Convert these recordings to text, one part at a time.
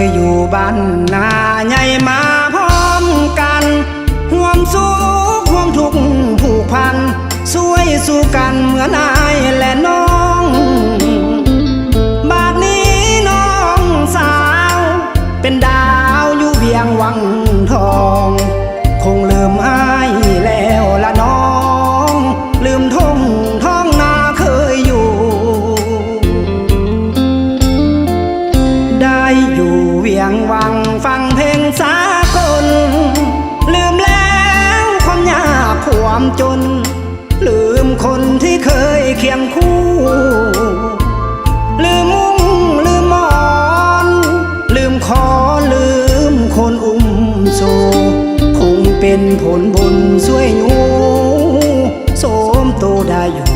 ยอยู่บ้านนาใหญ่มาพร้อมกันห่วมสุขห่วมทุกข์ผูกพันช่วยสู้กันเหมือนอายและน้อง บาดนี้น้องสาว เป็นดาวอยู่เบียงวัง เคียงคู่ ลืมมุ้งลืมมอน ลืมคอลืมคนอุ้มโซ คงเป็นผลบุญช่วยหนูโสมโตได้อยู่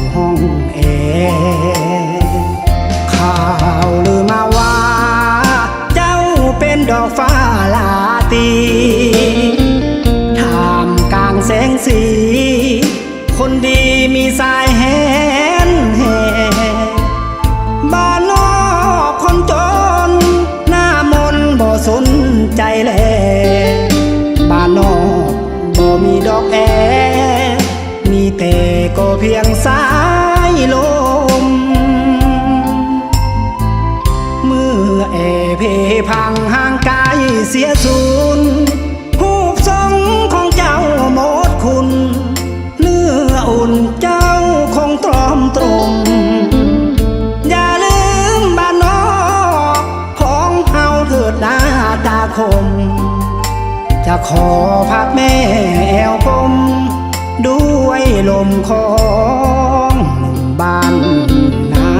แอมีแต่ก็เพียงสายลม เมื่อแอเพพังห่างไกายเสียสูญหูปทรงของเจ้าหมดคุณ เนื้ออุ่นเจ้าคงตรอมตรมอย่าลืมบ้านนอกของเฮาเถิดนาตาคม จะขอพักแม่แอวกลมด้วยลมของหนุ่มบ้านนา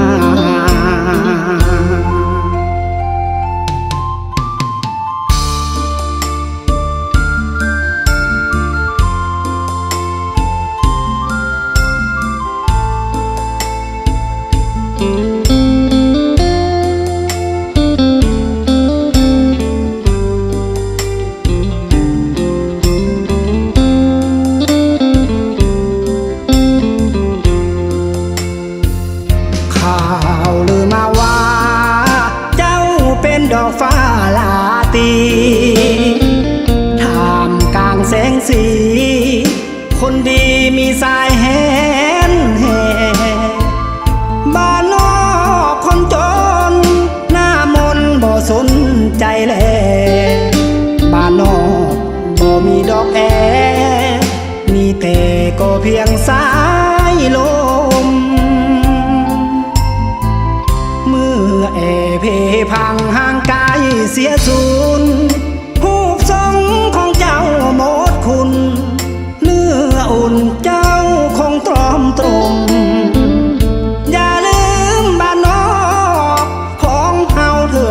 ข่ สี คนดีมีสายแหนแห่บ้านนอกคนจน หน้ามนบ่สนใจแลบ้านนอกบ่มีดอกแอ มีแต่ก็เพียงสายลม เมื่อแอเพพังห่างไกายเสียสูญ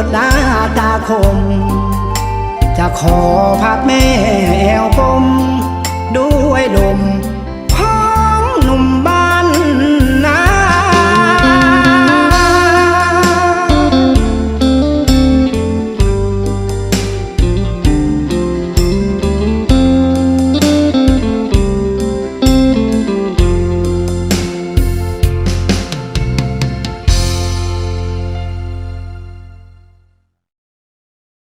ดหน้าตาคม จะขอพักแม่แอวกลมด้วยลม